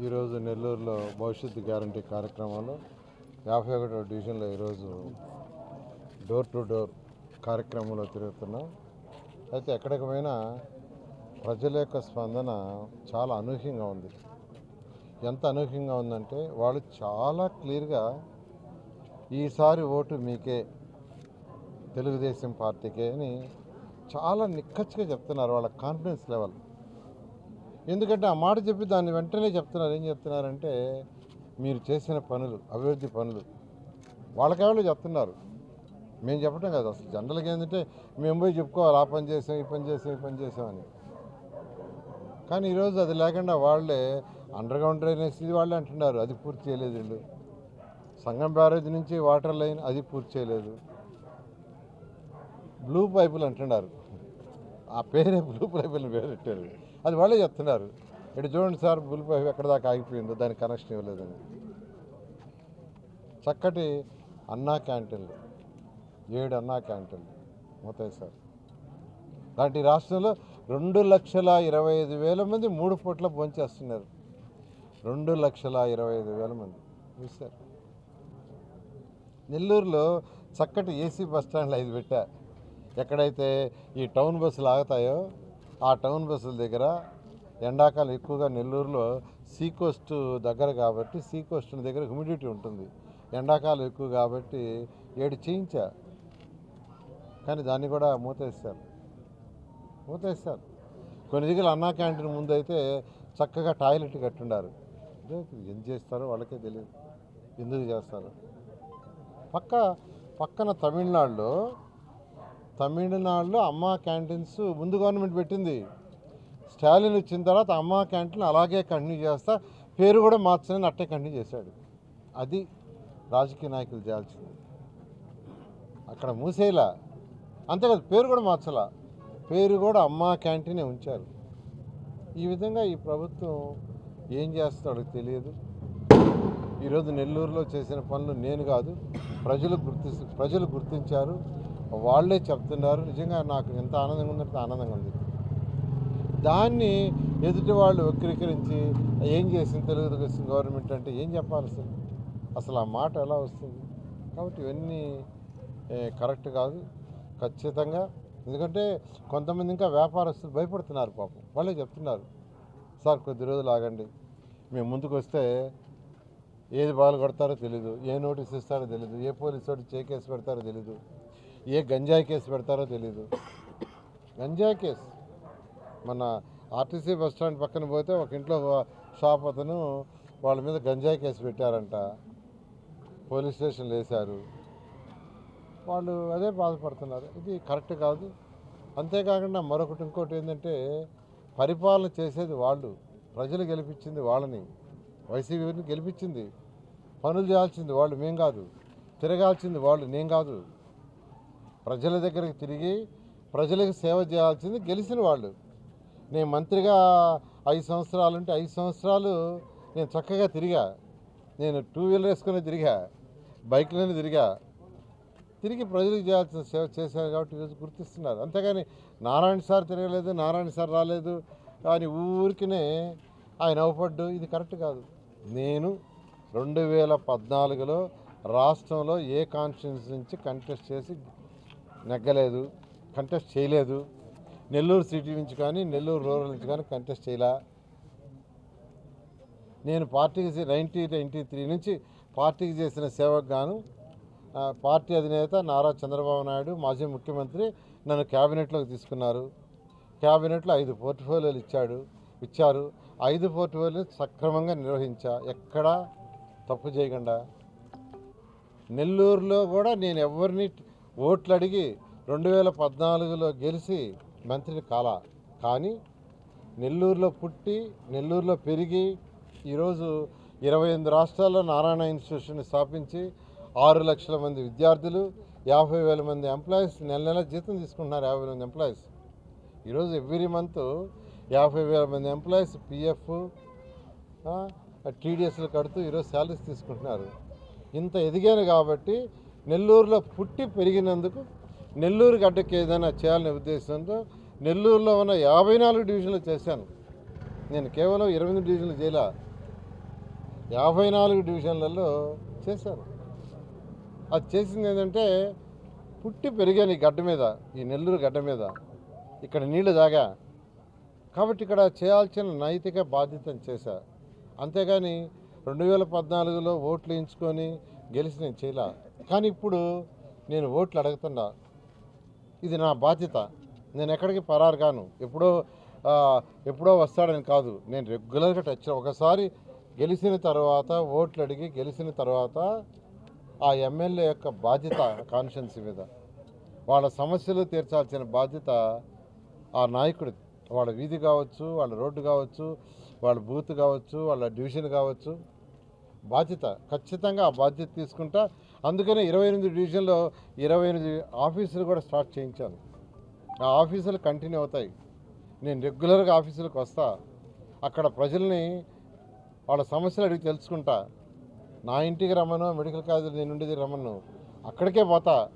ఈరోజు నెల్లూరులో భవిష్యత్తు గ్యారంటీ కార్యక్రమంలో. యాభై ఒకటో డివిజన్లో ఈరోజు డోర్ టు డోర్ కార్యక్రమంలో తిరుగుతున్నాం. అయితే ఎక్కడికి పోయినా ప్రజల యొక్క స్పందన చాలా అనూహ్యంగా ఉంది. ఎంత అనూహ్యంగా ఉందంటే వాళ్ళు చాలా క్లియర్గా ఈసారి ఓటు మీకే తెలుగుదేశం పార్టీకే అని చాలా నిక్కచ్చిగా చెప్తున్నారు వాళ్ళ కాన్ఫిడెన్స్ లెవెల్. ఎందుకంటే ఆ మాట చెప్పి దాన్ని వెంటనే చెప్తున్నారు. ఏం చెప్తున్నారంటే మీరు చేసిన పనులు అభివృద్ధి పనులు వాళ్ళకేవాళ్ళు చెప్తున్నారు. మేము చెప్పడం కాదు. అసలు జనరల్గా ఏంటంటే మేము పోయి చెప్పుకోవాలి. ఆ పని చేసాం ఈ పని చేసాం ఈ పని చేసామని కానీ ఈరోజు అది లేకుండా వాళ్ళే అండర్ గ్రౌండ్ డ్రైనేజ్ ఇది వాళ్ళే అంటున్నారు. అది పూర్తి చేయలేదు వీళ్ళు. సంగం బ్యారేజ్ నుంచి వాటర్ లైన్ అది పూర్తి చేయలేదు. బ్లూ పైపులు అంటున్నారు. ఆ పేరే బ్లూ పైపులు పేరు పెట్టారు. అది వాళ్ళే చెప్తున్నారు. ఇటు చూడండి సార్ బ్లూ ఎక్కడ దాకా ఆగిపోయిందో దానికి కనెక్షన్ ఇవ్వలేదని. చక్కటి అన్నా క్యాంటీన్లు ఏడు అన్నా క్యాంటీన్లు మొత్తాయి సార్. లాంటి రాష్ట్రంలో రెండు లక్షల ఇరవై ఐదు వేల మంది మూడు పూట్ల భోంచేస్తున్నారు. రెండు లక్షల ఇరవై ఐదు వేల మంది. చూశారు నెల్లూరులో చక్కటి ఏసీ బస్ స్టాండ్లు ఐదు పెట్టా. ఎక్కడైతే ఈ టౌన్ బస్సులు ఆగుతాయో ఆ టౌన్ బస్సుల దగ్గర ఎండాకాలం ఎక్కువగా నెల్లూరులో సీ కోస్ట్ దగ్గర కాబట్టి సీ కోస్ట్ దగ్గర హ్యూమిడిటీ ఉంటుంది. ఎండాకాలం ఎక్కువ కాబట్టి ఏడు చేయించా. కానీ దాన్ని కూడా మూతేస్తారు మూతేస్తారు కొన్ని దగ్గర అన్నా క్యాంటీన్ ముందు అయితే చక్కగా టాయిలెట్ కట్టుండారు. ఏం చేస్తారో వాళ్ళకే తెలియదు. ఎందుకు చేస్తారు? పక్క పక్కన తమిళనాడులో తమిళనాడులో అమ్మ క్యాంటీన్స్ ముందు గవర్నమెంట్ పెట్టింది. స్టాలిన్ వచ్చిన తర్వాత అమ్మ క్యాంటీన్ అలాగే కంటిన్యూ చేస్తా పేరు కూడా మార్చని అట్టే కంటిన్యూ చేశాడు. అది రాజకీయ నాయకులు చేయాల్సింది. అక్కడ మూసేలా. అంతేకాదు పేరు కూడా మార్చలా. పేరు కూడా అమ్మ క్యాంటీనే ఉంచారు. ఈ విధంగా ఈ ప్రభుత్వం ఏం చేస్తాడో తెలియదు. ఈరోజు నెల్లూరులో చేసిన పనులు నేను కాదు ప్రజలు గుర్తి ప్రజలు గుర్తించారు. వాళ్ళే చెప్తున్నారు. నిజంగా నాకు ఎంత ఆనందంగా ఉందంటే ఆనందంగా ఉంది. దాన్ని ఎదుటి వాళ్ళు వక్రీకరించి ఏం చేసింది తెలుగుదేశం గవర్నమెంట్ అంటే ఏం చెప్పాలి అసలు? అసలు ఆ మాట ఎలా వస్తుంది? కాబట్టి ఇవన్నీ కరెక్ట్ కాదు. ఖచ్చితంగా. ఎందుకంటే కొంతమంది ఇంకా వ్యాపారస్తులు భయపడుతున్నారు పాపం. వాళ్ళే చెప్తున్నారు. సార్ కొద్ది రోజులు ఆగండి. మేము ముందుకు వస్తే ఏది బాగా కొడతారో తెలీదు. ఏ నోటీస్ ఇస్తారో తెలీదు. ఏ పోలీసు వాడు చేకేసి పెడతారో తెలీదు. ఏ గంజాయి కేసు పెడతారో తెలీదు. గంజాయి కేసు. మన ఆర్టీసీ బస్ స్టాండ్ పక్కన పోతే ఒక ఇంట్లో షాప్ అతను వాళ్ళ మీద గంజాయి కేసు పెట్టారంట. పోలీస్ స్టేషన్లో వేశారు. వాళ్ళు అదే బాధపడుతున్నారు. ఇది కరెక్ట్ కాదు. అంతేకాకుండా మరొకటి ఇంకోటి ఏంటంటే పరిపాలన చేసేది వాళ్ళు. ప్రజలు గెలిపించింది వాళ్ళని. వైసీపీని గెలిపించింది. పనులు చేయాల్సింది వాళ్ళు మేం కాదు. తిరగాల్సింది వాళ్ళు నేను కాదు. ప్రజల దగ్గరికి తిరిగి ప్రజలకు సేవ చేయాల్సింది గెలిచిన వాళ్ళు. నేను మంత్రిగా ఐదు సంవత్సరాలు ఉంటే ఐదు సంవత్సరాలు నేను చక్కగా తిరిగా. నేను టూ వీలర్ వేసుకుని తిరిగా బైక్లోనే తిరిగా. తిరిగి ప్రజలకు చేయాల్సిన సేవ చేశారు కాబట్టి ఈరోజు గుర్తిస్తున్నారు. అంతేగాని నారాయణ సార్ తిరగలేదు నారాయణ సార్ రాలేదు కానీ ఊరికినే ఆయన అవపడ్డు. ఇది కరెక్ట్ కాదు. నేను రెండు వేల పద్నాలుగులో రాష్ట్రంలో ఏ కాన్స్టిట్యూన్సీ నుంచి కంటెస్ట్ చేసి నెగ్గలేదు కంటెస్ట్ చేయలేదు. నెల్లూరు సిటీ నుంచి కానీ నెల్లూరు రూరల్ నుంచి కానీ కంటెస్ట్ చేయలే. నేను పార్టీకి నైన్టీ నైంటీ త్రీ నుంచి పార్టీకి చేసిన సేవకు గాను పార్టీ అధినేత నారా చంద్రబాబు నాయుడు మాజీ ముఖ్యమంత్రి నన్ను క్యాబినెట్లోకి తీసుకున్నారు. క్యాబినెట్లో ఐదు పోర్ట్ఫోలియోలు ఇచ్చాడు ఇచ్చారు. ఐదు పోర్ట్ఫోలియోలు సక్రమంగా నిర్వహించా. ఎక్కడా తప్పు చేయకుండా. నెల్లూరులో కూడా నేను ఎవరిని ఓట్లు అడిగి రెండు వేల పద్నాలుగులో గెలిచి మంత్రిని కాల. కానీ నెల్లూరులో పుట్టి నెల్లూరులో పెరిగి ఈరోజు ఇరవై ఎనిమిది రాష్ట్రాల్లో నారాయణ ఇన్స్టిట్యూషన్ స్థాపించి ఆరు లక్షల మంది విద్యార్థులు యాభై వేల మంది ఎంప్లాయీస్ నెల నెల జీతం తీసుకుంటున్నారు యాభై మంది ఎంప్లాయీస్. ఈరోజు ఎవ్రీ మంత్ యాభై వేల మంది ఎంప్లాయీస్ పిఎఫ్ టీడీఎస్లు కడుతూ ఈరోజు శాలరీస్ తీసుకుంటున్నారు. ఇంత ఎదిగాను కాబట్టి నెల్లూరులో పుట్టి పెరిగినందుకు నెల్లూరు గడ్డకి ఏదైనా చేయాలనే ఉద్దేశంతో నెల్లూరులో ఉన్న యాభై నాలుగు డివిజన్లు చేశాను. నేను కేవలం ఇరవై ఎనిమిది డివిజన్లు చేయలే యాభై నాలుగు డివిజన్లలో చేశాను. అది చేసింది ఏంటంటే పుట్టి పెరిగాను ఈ గడ్డ మీద ఈ నెల్లూరు గడ్డ మీద. ఇక్కడ నీళ్ళు దాగా కాబట్టి ఇక్కడ చేయాల్సిన నైతిక బాధ్యతను చేశా. అంతేగాని రెండు వేల పద్నాలుగులో ఓట్లు వేయించుకొని గెలిచి నేను చేయలే. కానీ ఇప్పుడు నేను ఓట్లు అడుగుతున్నా. ఇది నా బాధ్యత. నేను ఎక్కడికి పరారు కాను. ఎప్పుడో ఎప్పుడో వస్తాడని కాదు. నేను రెగ్యులర్గా టచ్ ఒకసారి గెలిచిన తర్వాత ఓట్లు అడిగి గెలిచిన తర్వాత ఆ ఎమ్మెల్యే యొక్క బాధ్యత కాన్షియన్స్ మీద. వాళ్ళ సమస్యలు తీర్చాల్సిన బాధ్యత ఆ నాయకుడి వాళ్ళ వీధి కావచ్చు వాళ్ళ రోడ్డు కావచ్చు వాళ్ళ బూత్ కావచ్చు వాళ్ళ డివిజన్ కావచ్చు. బాధ్యత. ఖచ్చితంగా ఆ బాధ్యత తీసుకుంటా అందుకనే ఇరవై ఎనిమిది డివిజన్లో ఇరవై ఎనిమిది ఆఫీసులు కూడా స్టార్ట్ చేయించాను. ఆ ఆఫీసులు కంటిన్యూ అవుతాయి. నేను రెగ్యులర్గా ఆఫీసులకు వస్తా. అక్కడ ప్రజల్ని వాళ్ళ సమస్యలు అడిగి తెలుసుకుంటా. నా ఇంటికి రమ్మను మెడికల్ కాలేజీ నేను ఉండేది రమ్మను. అక్కడికే పోతా.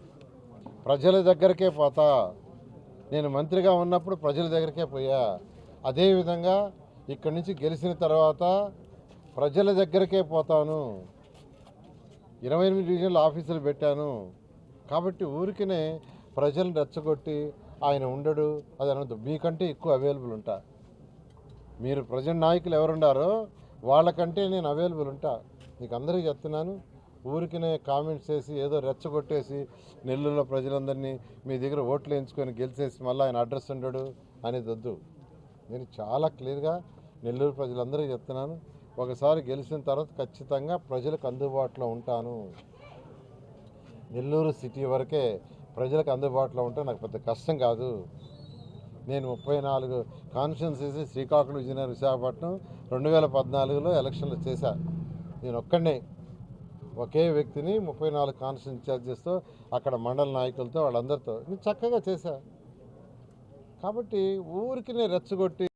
ప్రజల దగ్గరకే పోతా. నేను మంత్రిగా ఉన్నప్పుడు ప్రజల దగ్గరకే పోయా. అదేవిధంగా ఇక్కడి నుంచి గెలిచిన తర్వాత ప్రజల దగ్గరకే పోతాను. ఇరవై ఎనిమిది డివిజన్ల ఆఫీసులు పెట్టాను. కాబట్టి ఊరికినే ప్రజలను రెచ్చగొట్టి ఆయన ఉండడు అది అనద్దు. మీకంటే ఎక్కువ అవైలబుల్ ఉంటా. మీరు ప్రజెంట్ నాయకులు ఎవరుండారో వాళ్ళకంటే నేను అవైలబుల్ ఉంటా. మీకు అందరికీ చెప్తున్నాను ఊరికినే కామెంట్స్ చేసి ఏదో రెచ్చగొట్టేసి నెల్లూరులో ప్రజలందరినీ మీ దగ్గర ఓట్లు వేయించుకొని గెలిచేసి మళ్ళీ ఆయన అడ్రస్ ఉండడు అనేది వద్దు నేను చాలా క్లియర్గా నెల్లూరు ప్రజలందరికీ చెప్తున్నాను ఒకసారి గెలిచిన తర్వాత ఖచ్చితంగా ప్రజలకు అందుబాటులో ఉంటాను. నెల్లూరు సిటీ వరకే ప్రజలకు అందుబాటులో ఉంటే నాకు పెద్ద కష్టం కాదు. నేను ముప్పై నాలుగు కాన్స్టిట్యున్సీస్ శ్రీకాకుళం విజయనగరం విశాఖపట్నం రెండు వేల పద్నాలుగులో ఎలక్షన్లు చేశా. నేను ఒక్కడే ఒకే వ్యక్తిని ముప్పై నాలుగు కాన్స్టిట్యూన్ ఇన్ఛార్జెస్తో అక్కడ మండల నాయకులతో వాళ్ళందరితో నేను చక్కగా చేశా. కాబట్టి ఊరికి నేను రెచ్చగొట్టి